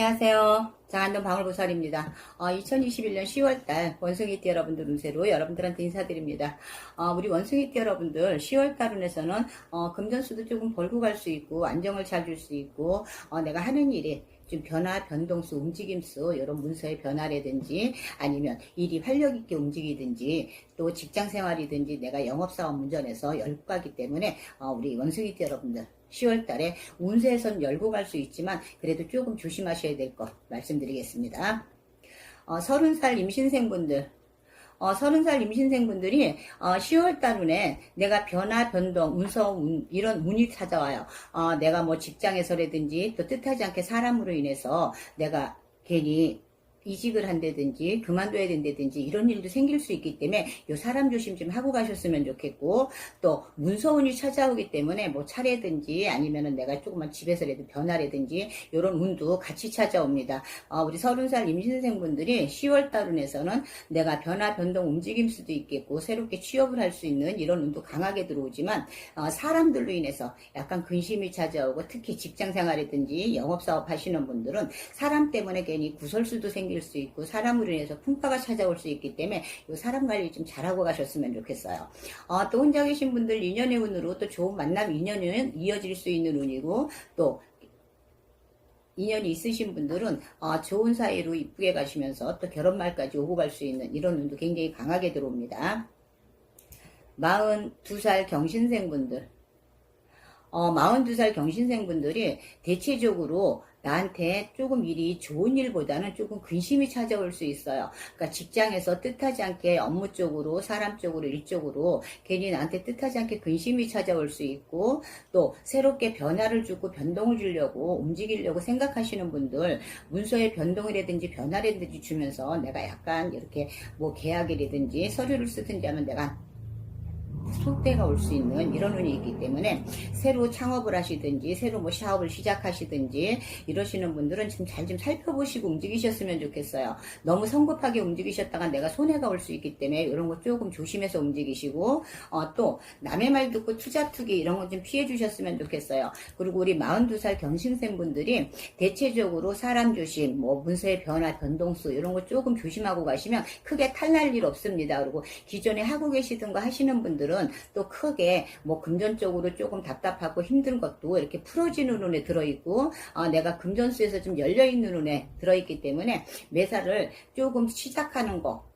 안녕하세요. 장안동 방울보살입니다. 어, 2021년 10월달 원숭이띠 여러분들 운세로 여러분들한테 인사드립니다. 어, 우리 원숭이띠 여러분들 10월달 운에서는 어, 금전수도 조금 벌고 갈 수 있고 안정을 잘 줄 수 있고 어, 내가 하는 일이 좀 변화, 변동수, 움직임수 이런 문서의 변화라든지 아니면 일이 활력 있게 움직이든지 또 직장 생활이든지 내가 영업사업 운전에서 열고 가기 때문에 어, 우리 원숭이띠 여러분들 10월 달에 운세에선 열고 갈 수 있지만 그래도 조금 조심하셔야 될 것 말씀드리겠습니다. 어, 30살 임신생분들 어, 30살 임신생분들이 어, 10월 달 운에 내가 변화, 변동, 운서, 운, 이런 운이 찾아와요. 어, 내가 뭐 직장에서라든지 또 뜻하지 않게 사람으로 인해서 내가 괜히 이직을 한다든지 그만둬야 된다든지 이런 일도 생길 수 있기 때문에 요 사람 조심 좀 하고 가셨으면 좋겠고 또 문서운이 찾아오기 때문에 뭐 차례든지 아니면은 내가 조금만 집에서라도 변화라든지 이런 운도 같이 찾아옵니다. 어, 우리 서른 살 임신생분들이 10월 달운에서는 내가 변화 변동 움직임 수도 있겠고 새롭게 취업을 할 수 있는 이런 운도 강하게 들어오지만 어, 사람들로 인해서 약간 근심이 찾아오고 특히 직장 생활이든지 영업 사업 하시는 분들은 사람 때문에 괜히 구설수도 생길 수 있고 사람으로 인해서 풍파가 찾아올 수 있기 때문에 이 사람 관리 좀 잘하고 가셨으면 좋겠어요. 어, 또 혼자 계신 분들 인연의 운으로 또 좋은 만남 인연은 이어질 수 있는 운이고 또 인연이 있으신 분들은 어, 좋은 사이로 이쁘게 가시면서 또 결혼말까지 오고 갈 수 있는 이런 운도 굉장히 강하게 들어옵니다. 42살 경신생분들 어, 42살 경신생분들이 대체적으로 나한테 조금 일이 좋은 일보다는 조금 근심이 찾아올 수 있어요. 그러니까 직장에서 뜻하지 않게 업무 쪽으로, 사람 쪽으로, 일 쪽으로 괜히 나한테 뜻하지 않게 근심이 찾아올 수 있고 또 새롭게 변화를 주고 변동을 주려고 움직이려고 생각하시는 분들 문서의 변동이라든지 변화라든지 주면서 내가 약간 이렇게 뭐 계약이라든지 서류를 쓰든지 하면 내가 속대가 올 수 있는 이런 운이 있기 때문에 새로 창업을 하시든지 새로 뭐 사업을 시작하시든지 이러시는 분들은 지금 잘 좀 살펴보시고 움직이셨으면 좋겠어요. 너무 성급하게 움직이셨다가 내가 손해가 올 수 있기 때문에 이런 거 조금 조심해서 움직이시고 어, 또 남의 말 듣고 투자 투기 이런 거 좀 피해 주셨으면 좋겠어요. 그리고 우리 42살 경신생 분들이 대체적으로 사람 조심, 뭐 문서의 변화, 변동수 이런 거 조금 조심하고 가시면 크게 탈날 일 없습니다. 그리고 기존에 하고 계시던 거 하시는 분들은 또 크게 뭐 금전적으로 조금 답답하고 힘든 것도 이렇게 풀어지는 운에 들어있고 어, 내가 금전수에서 좀 열려있는 운에 들어있기 때문에 매사를 조금 시작하는 거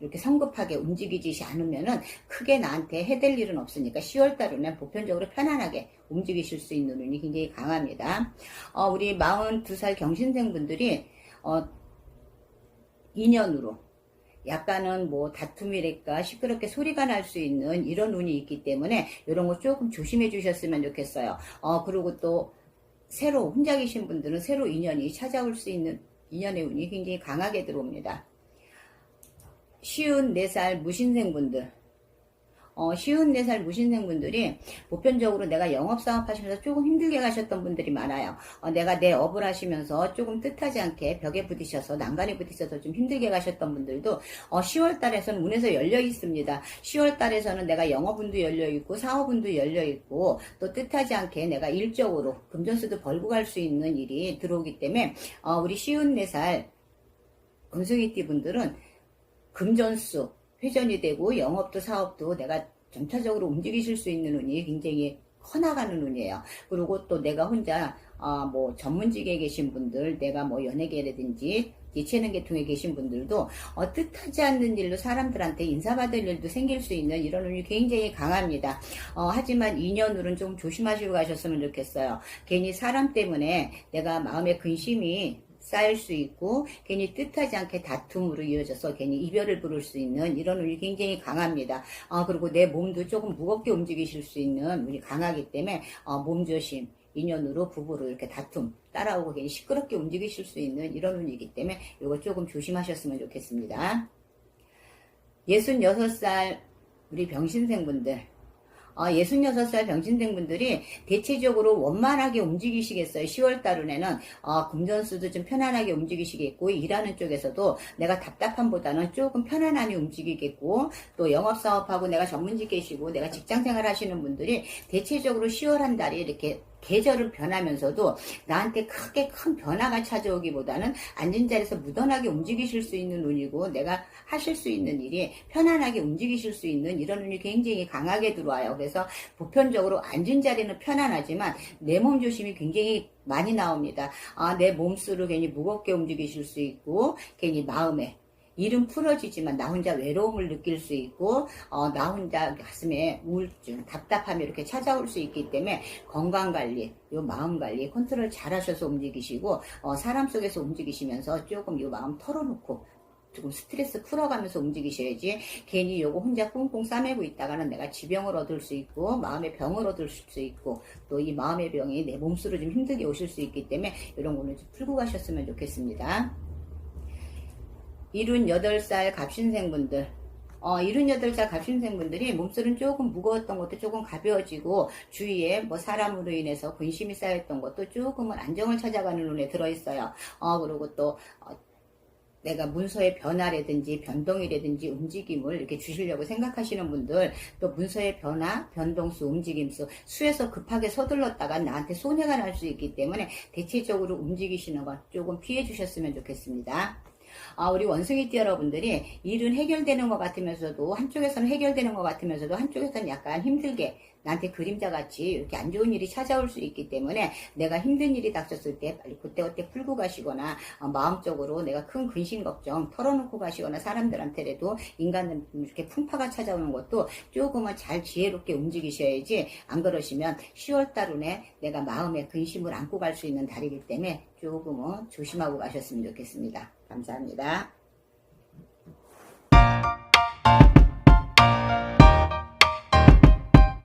이렇게 성급하게 움직이지 않으면은 크게 나한테 해댈 일은 없으니까 10월달 운에 보편적으로 편안하게 움직이실 수 있는 운이 굉장히 강합니다. 어, 우리 42살 경신생 분들이 어, 2년으로 약간은 뭐 다툼이랄까 시끄럽게 소리가 날 수 있는 이런 운이 있기 때문에 이런 거 조금 조심해 주셨으면 좋겠어요. 어, 그리고 또 새로 혼자 계신 분들은 새로 인연이 찾아올 수 있는 인연의 운이 굉장히 강하게 들어옵니다. 쉬운 4살 무신생분들 어, 쉬운 4살 무신생분들이 보편적으로 내가 영업사업 하시면서 조금 힘들게 가셨던 분들이 많아요. 어, 내가 내 업을 하시면서 조금 뜻하지 않게 벽에 부딪혀서 난간에 부딪혀서 좀 힘들게 가셨던 분들도 어, 10월 달에서는 운에서 열려 있습니다. 10월 달에서는 내가 영업운도 열려 있고 사업운도 열려 있고 또 뜻하지 않게 내가 일적으로 금전수도 벌고 갈 수 있는 일이 들어오기 때문에 어, 우리 쉬운 4살 금숭이띠 분들은 금전수 회전이 되고 영업도 사업도 내가 전체적으로 움직이실 수 있는 운이 굉장히 커나가는 운이에요. 그리고 또 내가 혼자 어, 뭐 전문직에 계신 분들, 내가 뭐 연예계라든지 예체능 계통에 계신 분들도 어, 뜻하지 않는 일로 사람들한테 인사받을 일도 생길 수 있는 이런 운이 굉장히 강합니다. 어, 하지만 2년으로는 좀 조심하시고 가셨으면 좋겠어요. 괜히 사람 때문에 내가 마음의 근심이 쌓일 수 있고 괜히 뜻하지 않게 다툼으로 이어져서 괜히 이별을 부를 수 있는 이런 운이 굉장히 강합니다. 어, 그리고 내 몸도 조금 무겁게 움직이실 수 있는 운이 강하기 때문에 어, 몸조심 인연으로 부부로 이렇게 다툼 따라오고 괜히 시끄럽게 움직이실 수 있는 이런 운이기 때문에 이거 조금 조심하셨으면 좋겠습니다. 66살 우리 병신생분들 어, 66살 병신생 분들이 대체적으로 원만하게 움직이시겠어요. 10월 달운에는 어, 금전수도 좀 편안하게 움직이시겠고 일하는 쪽에서도 내가 답답함보다는 조금 편안하게 움직이겠고 또 영업사업하고 내가 전문직 계시고 내가 직장생활 하시는 분들이 대체적으로 10월 한 달이 이렇게 계절은 변하면서도 나한테 크게 큰 변화가 찾아오기보다는 앉은 자리에서 무던하게 움직이실 수 있는 운이고 내가 하실 수 있는 일이 편안하게 움직이실 수 있는 이런 운이 굉장히 강하게 들어와요. 그래서 보편적으로 앉은 자리는 편안하지만 내 몸 조심이 굉장히 많이 나옵니다. 아, 내 몸수를 괜히 무겁게 움직이실 수 있고 괜히 마음에 일은 풀어지지만 나 혼자 외로움을 느낄 수 있고 어, 나 혼자 가슴에 우울증, 답답함이 이렇게 찾아올 수 있기 때문에 건강 관리, 요 마음 관리 컨트롤 잘 하셔서 움직이시고 어, 사람 속에서 움직이시면서 조금 요 마음 털어놓고 조금 스트레스 풀어가면서 움직이셔야지 괜히 요거 혼자 꽁꽁 싸매고 있다가는 내가 지병을 얻을 수 있고 마음의 병을 얻을 수 있고 또 이 마음의 병이 내 몸수로 좀 힘들게 오실 수 있기 때문에 이런 거는 좀 풀고 가셨으면 좋겠습니다. 78살 갑신생분들 어, 78살 갑신생분들이 몸살은 조금 무거웠던 것도 조금 가벼워지고 주위에 뭐 사람으로 인해서 근심이 쌓였던 것도 조금은 안정을 찾아가는 눈에 들어있어요. 어, 그리고 또 어, 내가 문서의 변화라든지 변동이라든지 움직임을 이렇게 주시려고 생각하시는 분들 또 문서의 변화, 변동수, 움직임수 수에서 급하게 서둘렀다가 나한테 손해가 날 수 있기 때문에 대체적으로 움직이시는 것 조금 피해 주셨으면 좋겠습니다. 아, 우리 원숭이띠 여러분들이 일은 해결되는 것 같으면서도 한쪽에서는 해결되는 것 같으면서도 한쪽에서는 약간 힘들게 나한테 그림자 같이 이렇게 안 좋은 일이 찾아올 수 있기 때문에 내가 힘든 일이 닥쳤을 때 빨리 그때그때 풀고 가시거나 어, 마음적으로 내가 큰 근심 걱정 털어놓고 가시거나 사람들한테라도 인간은 이렇게 풍파가 찾아오는 것도 조금은 잘 지혜롭게 움직이셔야지 안 그러시면 10월 달운에 내가 마음에 근심을 안고 갈 수 있는 달이기 때문에 조금은 조심하고 가셨으면 좋겠습니다. 감사합니다.